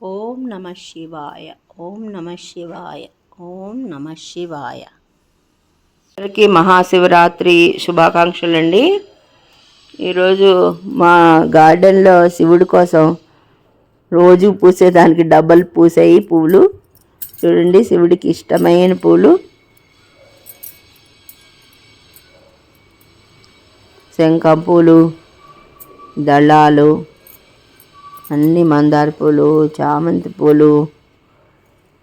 ఓం నమ శివాయ ఓం నమ శివాయ ఓం నమ శివాయ. అందరికీ మహాశివరాత్రి శుభాకాంక్షలు అండి ఈరోజు మా గార్డెన్లో శివుడి కోసం రోజు పూసేదానికి డబ్బలు పూసాయి పూలు. చూడండి శివుడికి ఇష్టమైన పూలు. శంఖం పూలు దళాలు అన్ని మందార పూలు చామంతి పూలు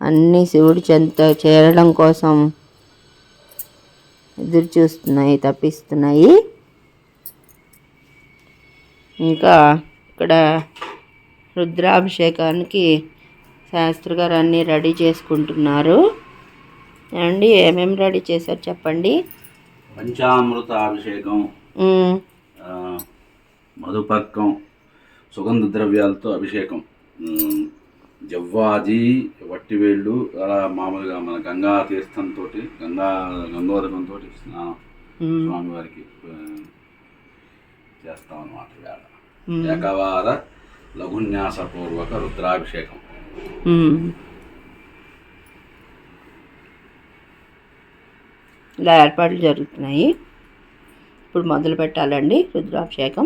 అన్నీ శివుడి చెంత చేరడం కోసం ఎదురు చూస్తున్నాయి తప్పిస్తున్నాయి. ఇంకా ఇక్కడ రుద్రాభిషేకానికి శాస్త్రి గారు అన్నీ రెడీ చేసుకుంటున్నారు. ఏమండి ఏమేమి రెడీ చేశారు చెప్పండి? పంచామృత అభిషేకం మధుపర్కం సుగంధ ద్రవ్యాలతో అభిషేకం. ఉమ్, జవ్వాది వట్టివేళ్ళు అలా మామూలుగా మన గంగా తీర్థంతో గంగా గంగోదకంతో స్నానం స్వామివారికి చేస్తాం అన్నమాట ఇవాళ ఉమ్, ఏకవార లఘున్యాసపూర్వక రుద్రాభిషేకం. ఇలా ఏర్పాట్లు జరుగుతున్నాయి. ఇప్పుడు మొదలు పెట్టాలండి రుద్రాభిషేకం.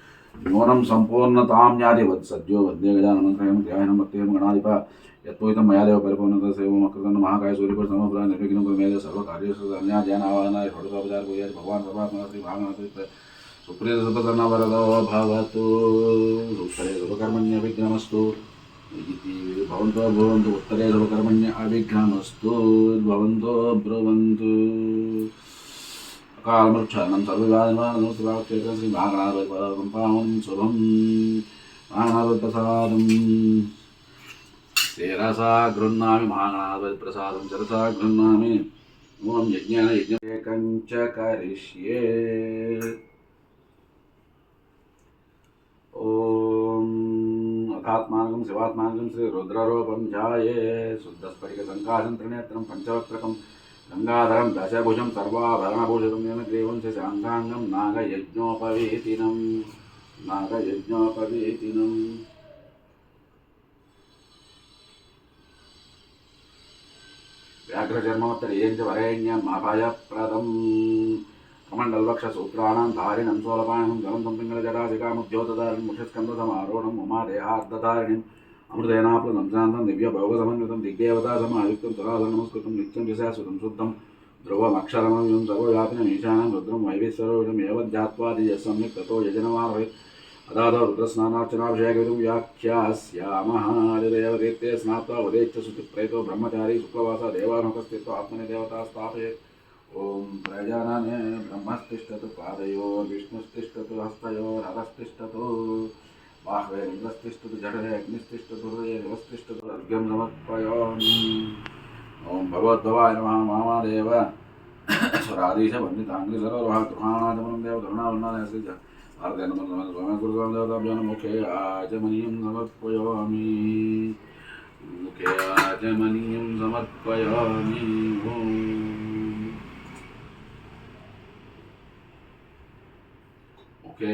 న్యూనం సంపూర్ణతాం జ్ఞాతివత్ సద్యో వద్దే గజానంతయం ధ్యానం భక్తేయం గణాధిప యత్పూతం మయాదేవ పరిపూర్ణత సేవం అకృతం మహాకాయ సూర్యపుర సమపుర నిర్విఘ్నం కురుమేద సర్వకార్యేషు ధన్యా ధ్యాన ఆవాహనాయ షోడశోపచార పూజారి భగవాన్ సభాత్మ శ్రీ భాగవతి సుప్రియ సుపతన వరదో భవతు ఉత్తరే శుభకర్మణ్య విఘ్నమస్తు ఇది భవంతో భవంతు ఉత్తరే శుభకర్మణ్య అవిఘ్నమస్తు భవంతో బ్రువంతు కాలమృక్షానం సర్వగాధమానం సుభాక్షేత్రం శ్రీ వాగణాథ పావం శుభం వాగణాథప్రసాదం శిరసా గృహ్ణామి మహాగణాథప్రసాదం శిరసా గృహ్ణామి మూలం యజ్ఞాన యజ్ఞకంచ కరిష్యే ఓం అథాత్మానం శివాత్మానం శ్రీ రుద్రరూపం జాయే శుద్ధస్ఫటిక సంకాశం త్రినేత్రం పంచవక్రకం గంగాధరం దశభుజం సర్వాభరణభూషితం నేను గ్రీవం శశాంగాంగం నాగయజ్ఞోపవేతినం నాగయజ్ఞోపవేతినం. వ్యాఘ్రచర్మోత్తర ఏంచ వరేణ్యం అభయప్రదం కమండల్వక్షసూత్రాణం ధారిణం సోలపాయనం జలం సంపింగళ జటాశికాముద్యోతధారిణం ముఖస్కందసమారోహణం ఉమాదేహార్ధధారిణం पिङ्गलजटाशिकामुद्योतधारिणं मुषस्कन्दसमारोढम् उमादेहार्दधारिणीम् अमृतेनाप्लुतं शान्तं दिव्यभोगसमन्वितं दिग्देवतासमायुक्तं सदाधनमस्कृतं नित्यं विशाश्वतं शुद्धं ध्रुवमक्षरमव्यं सर्वव्यापिनमीशानं रुद्रं वैविस्वरूपमेव ध्यात्वादिजः सम्यक् ततो यजनमार्हयत् अदादौ रुद्रस्नानार्चनाभिषेकविधं व्याख्यास्यामः हरिदेवतीर्थे स्नात्वा वदेच्च श्रुतिप्रेतो ब्रह्मचारी शुक्लवासः देवानुपस्थित्वा आत्मनि देवता स्थापयेत् ॐ प्रजानने ब्रह्मस्तिष्ठतु पादयोर्विष्णुस्तिष्ठतु हस्तयोरधस्तिष्ठतु बाह्वेन्द्रस्तिष्ठतु जठरे अग्निस्तिष्ठतु हृदये బాహ్వేరిస్తిష్టు జఠరే అగ్నిస్తిష్టు దుర్వే వ్యవస్తిష్టు దుర్గం సమర్పయోమి ఓం భగవద్భవాయ నమ మామాదేవ స్వరాధీశ వందితాంగి సర్వలోహ గృహానాథమనం దేవ కరుణావర్ణాయ శ్రీ భారతే నమ గురుగాం దేవతాభ్యాన ముఖే ఆచమనీయం సమర్పయోమి ముఖే ఆచమనీయం సమర్పయోమి ఓం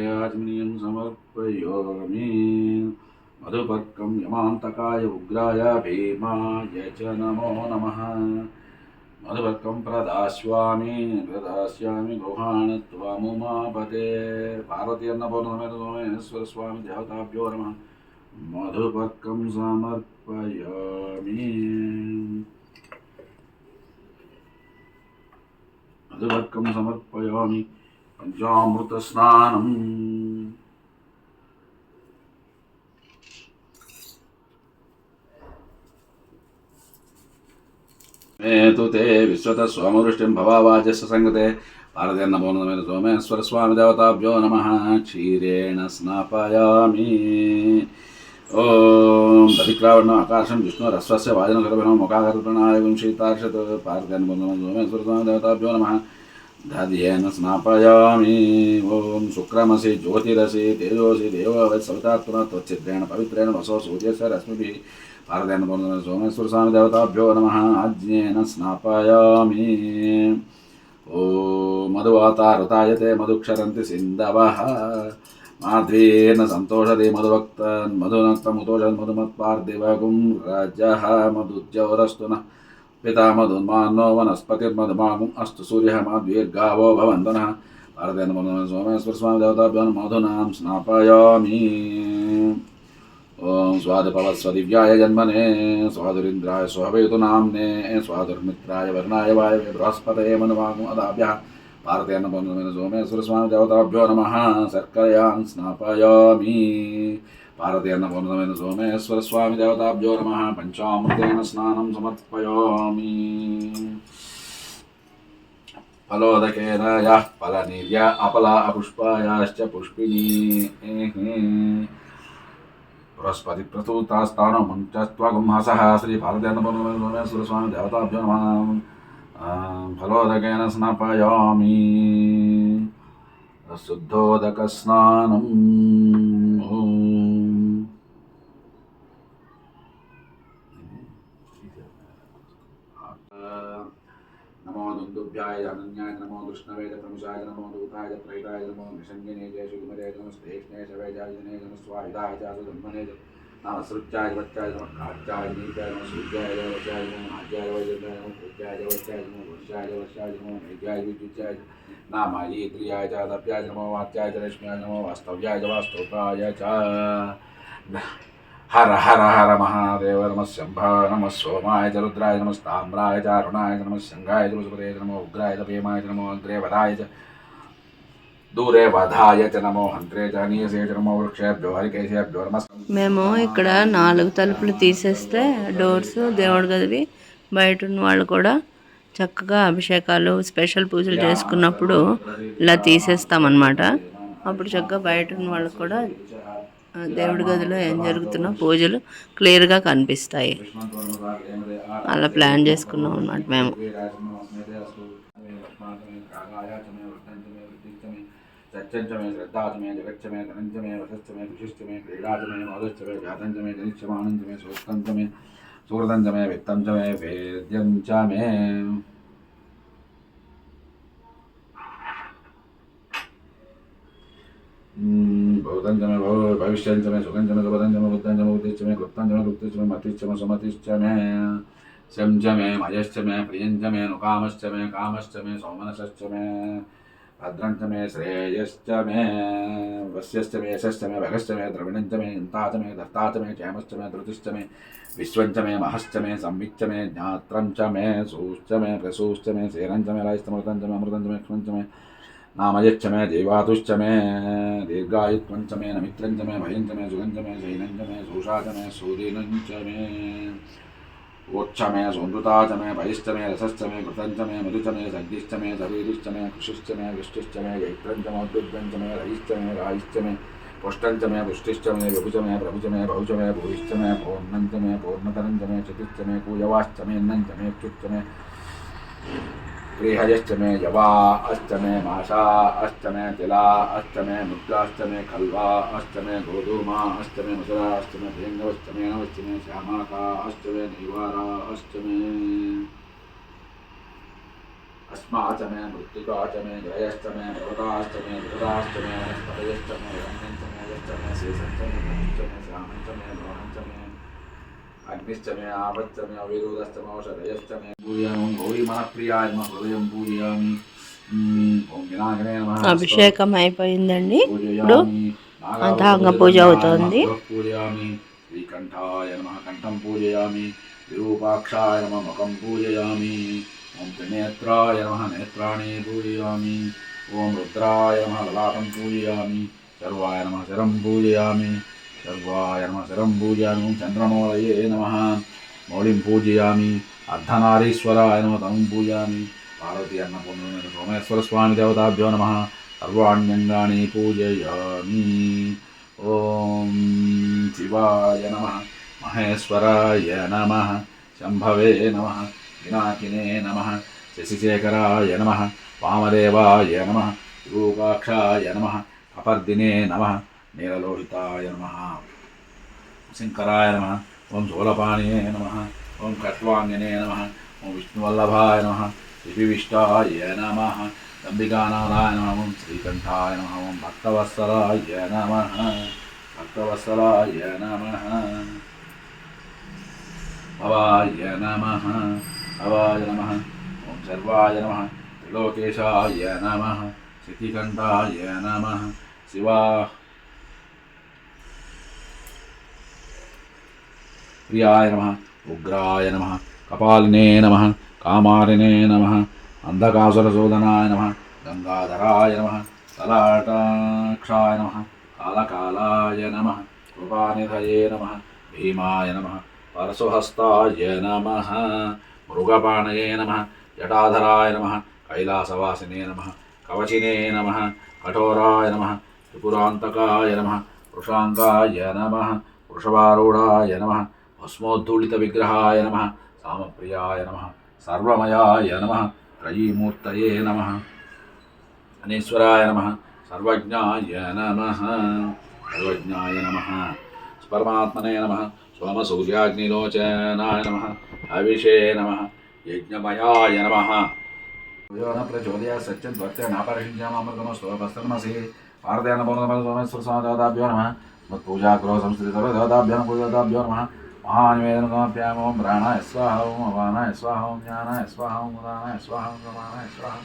आचमनीयं समर्पयामि। मधुपर्कं यमान्तकाय उग्राय भीमाय च नमो नमः। मधुपर्कं प्रदास्यामि प्रदास्यामि गृहाण त्वमुमापते। पार्वती देवताभ्यो नमः। मधुपर्कं समर्पयामि। मधुपर्कं समर्पयामि। పంచామృత స్నానం మేతు తే విశ్వత సోమవృష్టిం భవావాచస్య సంగతే. పారదేన్న భవనమైన సోమేశ్వర స్వామి దేవతాభ్యో నమ. క్షీరేణ స్నాపయామి. ఓం దరిక్రావణ ఆకాశం విష్ణు రస్వస్య వాజన కల్పనం ముఖాకల్పనాయ వంశీతార్షత్ పారదేన్న భవనమైన సోమేశ్వర స్వామి దేవతాభ్యో నమ. దధ్యేన స్నాపయామి. ఓం శుక్రమసి జ్యోతిరసి తేజోసి దేవవత్ సవితాత్మన త్వచ్చిద్రేణ పవిత్రేణ వసో సూర్యస్య రశ్మిభిः భారతేన పొందిన సోమేశ్వర స్వామి దేవతాభ్యో నమ. ఆజ్ఞేన స్నాపయామి. ఓ మధువాతారతాయతే మధుక్షరంతి సింధవ. మాధ్వేన సంతోషదే మధువక్త మధునక్త ముతోష మధుమత్పార్థివగుం రజः. మధుజ్యవరస్తు पितामधुन्मान्नो वनस्पतिर्मधुमागुम् अस्तु सूर्यः माद्वीर्गावो भवन्तनः भारतेन सोमेश्वरस्वामि देवताभ्यान् मधुनां स्नापयामि। ॐ स्वादुपवत्सदिव्याय जन्मने, स्वादुरिन्द्राय स्वभवेतुनाम्ने स्वादुर्मित्राय वर्णाय वायवे बृहस्पतये मनुवागुमदाभ्यः भारतेन सोमेश्वरस्वामि देवताभ्यो नमः। शर्करयां स्नापयामि। భారతేన పొందమైన సోమేశ్వర స్వామి దేవతాభ్యో నమ శర్కరయాన్ స్నాపయామి భారతేన పొందమైన సోమేశ్వర స్వామి దేవతాభ్యో నమ పంచామృతేన స్నానం సమర్పయామి ఫలోదకేన యः ఫలనిర్య అపలా అపుష్పాయాశ్చ పుష్పిణీ బృహస్పతి ప్రసూతాస్థానం మంచస్త్వగుంహసः శ్రీ భారతేంద్ర స్వామి దేవతాభ్యో నమ ఫలోదకేన స్నాపయామి శుద్ధోదక స్నానం నమో దుందుభ్యాయ అనన్యాయ నమో కృష్ణవే ప్రముషాయ నమో దూతాయ త్రైతాయ నమో నిషంగినే జయ సుగుమరే నమ శ్రేష్ణే శవేజాయనే నమ స్వాహిదాయ చాసు ధర్మనే నమ సృత్యాయ వత్యాయ నమ కాత్యాయ నీత్యాయ నమ సూర్యాయ వత్యాయ నమ ఆద్యాయ వైద్యాయ నమ పూజ్యాయ వత్యాయ నమ వర్షాయ వర్షాయ నమ వైద్యాయ విద్యుత్యాయ నామాయి ప్రియాయ చ దప్యాయ నమో వాత్యాయ చ లక్ష్మ్యాయ నమో వాస్తవ్యాయ చ వాస్తవ్యాయ చ హర హర హర మహాదేవ నమ శంభా నమ సోమాయ రుద్రాయ నమ స్తామ్రాయ చ అరుణాయ నమ శంఘాయ చ నమో ఉగ్రాయ భీమాయ నమో అగ్రే వదాయ దూరే వధాయ చ నమో హంత్రే చ చ నమో వృక్షేభ్యో హరికేశేభ్యో నమ మేము ఇక్కడ నాలుగు తలుపులు తీసేస్తే డోర్స్ దేవుడి గదివి బయట ఉన్న వాళ్ళు కూడా చక్కగా అభిషేకాలు స్పెషల్ పూజలు చేసుకున్నప్పుడు ఇలా తీసేస్తామన్నమాట. అప్పుడు చక్కగా బయట ఉన్న వాళ్ళు కూడా దేవుడి గదిలో ఏం జరుగుతున్నా పూజలు క్లియర్గా కనిపిస్తాయి. అలా ప్లాన్ చేసుకున్నాం అన్నమాట మేము. సత్యంచమే శ్రద్ధాచమే జగచ్చమే ధనంచమే వసస్థమే విశిష్టమే క్రీడాచమే మోదచ్చమే జాతంచమే జనిష్యమానంచమే సూక్తంచమే సూరతంచమే విత్తంచమే వేద్యంచమే భూతంచమే భవ భవిష్యంచమే సుఖంచమే సుపదంచమే బుద్ధంచమే బుద్ధిచ్చమే కృప్తంచమే కృప్తిచ్చమే మతిచ్చమే సుమతిశ్చమే శంచమే మయశ్చమే ప్రియంచమే నుకామశ్చమే కామశ్చమే సౌమనశ్చమే భద్రంచమే శ్రేయశ్చమే వస్యశ్చమే యశశ్చమే భగశ్చమే ద్రవిణంచమే ఇంతాచమే దత్తాచమే క్షేమశ్చమే ధృతిశ్చమే విశ్వంచమే మహశ్చమే సంవిచ్చమే జ్ఞాత్రంచమే సూశ్చమే ప్రసూశ్చమే శీరంచమే రాయిస్తమృతంచమే అమృతంచమే క్ష్మంచమే नामयच्च मे देवातुश्च मे दीर्घायुत्वञ्च मे न मित्रञ्च मे भयञ्च मे सुगञ्च मे शैनञ्च मे सोषाच मे सूदिनञ्च मे ओच्च मे सोन्दुताच मे भयश्च मे रसश्च मे कृतञ्च मे मधुच मे सग्निश्च मे सवीरिश्च मे कृषिश्च मे विष्टिश्च मे गैत्रञ्च मौद्युद्वञ्च मे रयिश्च मे रायिश्च मे पुष्टञ्च मे पुष्टिश्च मे विभुज मे प्रभुज मे बहुच मे भूयिश्च मे पौर्णञ्च मे पौर्णतरञ्च मे चतुश्च मे कूयवाश्च मे मे गृहयश्चमे यवा अष्टमे माषा, अष्टमे तिला, अष्टमे मुद्राष्टमे खल्वा, अष्टमे गोधूमा, अष्टमे मसुरा, अष्टमे भेङ्गवष्टमे नवष्टमे श्यामाका, अष्टमे नैवारा, अष्टमे अस्माचमे, मृत्तिकाचमे ग्रयश्चमे पर्वताष्टमे दुर्गाष्टमे वनस्पतयश्चमे रम्यञ्चमे यश्चमे शेषञ्चमे श्यामञ्चमे भ्रमञ्चमे అగ్నిశ్చమే ఆపచ్చమే అవిరోధశ్చమే ఔషధయశ్చమే పూజయామి గౌరీ మనప్రియాయ హృదయం పూజయామి అభిషేకం అయిపోయిందండి. ఇప్పుడు అంతాంగ పూజ అవుతోంది. పూజయామి శ్రీకంఠాయ నమ కంఠం పూజయామి విరూపాక్షాయ నమ ముఖం పూజయామి ఓం త్రినేత్రాయ నమ నేత్రాణి పూజయామి ఓం రుద్రాయ నమ లలాటం పూజయామి సర్వాయ నమ శరం పూజయామి సర్వాయ నమ శరం పూజయామి ఓం చంద్రమౌళయే నమ మౌళిం పూజయామి అర్ధనారీశ్వరాయ నమ తమం పూజయామి పార్వతీ అన్నపూర్ణ సోమేశ్వర స్వామి దేవతాభ్యో నమ సర్వాణ్యంగాని పూజయామి ఓం శివాయ నమ మహేశ్వరాయ నమ శంభవే నమ వినాకినే నమ శశిశేఖరాయ నమ వామదేవాయ నమ రూపాక్షాయ నమ అపర్దినే నమ నీలలోహితాయ నమ శంకరాయ నమ ఓం శూలపాణియే నమ ఓం కట్వాంగనే నమ ఓం విష్ణువల్లభాయ నమ శ్రీవిష్టాయ నమ అంబికానాథాయ నమ ఓం శ్రీకంఠాయ నమ ఓం భక్తవత్సలాయ నమ భక్తవత్సలాయ నమ భవాయ నమ భవాయ నమ ఓం సర్వాయ నమ త్రిలోకేశాయ నమ ప్రియాయ నమ ఉగ్రాయ నమ కపాలినే నమ కామారినే నమ అంధకాసురశోధనాయ నమ గంగాధరాయ నమ తలాటాక్షాయ నమ కాలకాలాయ నమ కృపానిధయే నమ భీమాయ నమ పరశుహస్తాయ నమ మృగపాణయే నమ జటాధరాయ నమ కైలాసవాసినే నమ కవచినే నమ కఠోరాయ నమ త్రిపురాంతకాయ నమ వృషాంగాయ నమ వృషభారూఢాయ నమ భస్మోద్ధూళిత విగ్రహాయ నమ సామప్రియాయ నమ సర్వమయాయ నమ త్రయీమూర్తయే నమ అనేశ్వరాయ నమ సర్వజ్ఞాయ నమ సర్వజ్ఞాయ నమ పరమాత్మనే నమ సోమసూర్యాగ్నిలోచనాయ నమ అవిషే నమ యజ్ఞమయాయ నమ. యోన ప్రచోదయ సత్యం త్వర్తే నాపరిషించామృతమ స్తోభస్తమసి భారతేన పౌర్ణమ సోమేశ్వర స్వామి దేవతాభ్యో నమ. మత్పూజాగ్రహ గృహ సంస్కృతి సర్వదేవతాభ్యో పూజాభ్యో నమ. మహానివేదనమప్యామ ఓం ప్రాణాయ స్వాహ ఓం అపానాయ స్వాహ ఓం జ్ఞానాయ స్వాహ ఓం ఉదానాయ స్వాహ ఓం సమానాయ స్వాహ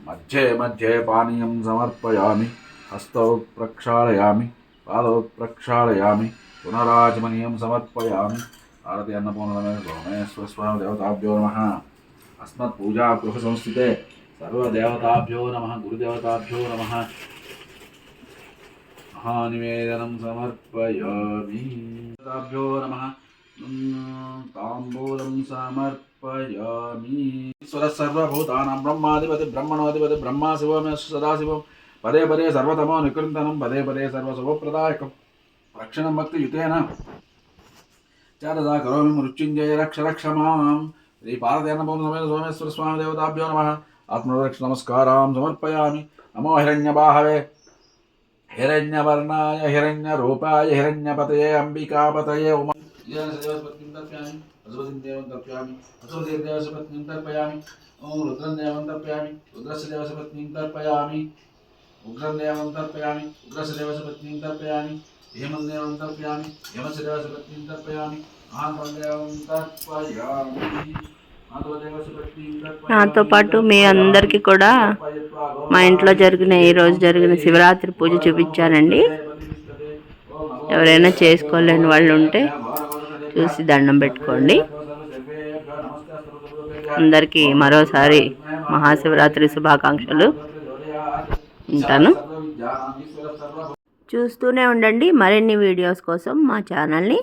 మధ్యే మధ్యే పానీయం సమర్పయామి హస్తౌ ప్రక్షాళయామి పాదౌ ప్రక్షాళయామి పునరాజమనీయం సమర్పయామి భారతి అన్నపూర్ణమే సోమేశ్వర స్వామి దేవతాభ్యో నమ అస్మత్ పూజా గృహ సంస్థితే సర్వదేవతాభ్యో నమ గురుదేవతాభ్యో నమ समर्पयामि। ईश्वरः सर्वभूतानां ब्रह्माधिपति ब्रह्मणोऽधिपति ब्रह्मा शिवमे सदाशिवं पदे पदे सर्वतमो निकृन्तनं पदे पदे सर्वशुभप्रदायकं रक्षणं भक्तियुतेन। च तदा करोमि मृत्युञ्जय रक्ष रक्ष माँ श्रीपार्वतेन पूर्णमेन सोमेश्वरस्वामिदेवताभ्यो नमः। आत्मरक्षनमस्कारां समर्पयामि। नमो हिरण्यबाहवे। हिरण्यवर्णाय, हिरण्यरूपाय, हिरण्यपतये, अम्बिकापतये, उमा సమర్పయామి నమో హిరణ్యబాహవే హిరణ్యవర్ణాయ తర్పయామి పశుపతిం దేవం తర్పయామి పశుపతిర్దేవస పత్నిం తర్పయామి ఓం రుద్రం దేవం తర్పయామి రుద్రస్య దేవసపత్నిని తర్పయామి ఉగ్రం దేవం తర్పయామి ఉగ్రస్య దేవసపత్నిని తర్పయామి హేమం దేవం తర్పయామి హేమస్య దేవసపత్నిని తర్పయామి ఆంతం దేవం తర్పయామి నాతో పాటు మీ అందరికీ కూడా మా ఇంట్లో జరిగిన ఈ రోజు జరిగిన శివరాత్రి పూజ చూపించానండి. ఎవరైనా చేసుకోలేని వాళ్ళు ఉంటే చూసి దండం పెట్టుకోండి. అందరికీ మరోసారి మహాశివరాత్రి శుభాకాంక్షలు. ఉంటాను. చూస్తూనే ఉండండి మరిన్ని వీడియోస్ కోసం మా ఛానల్ని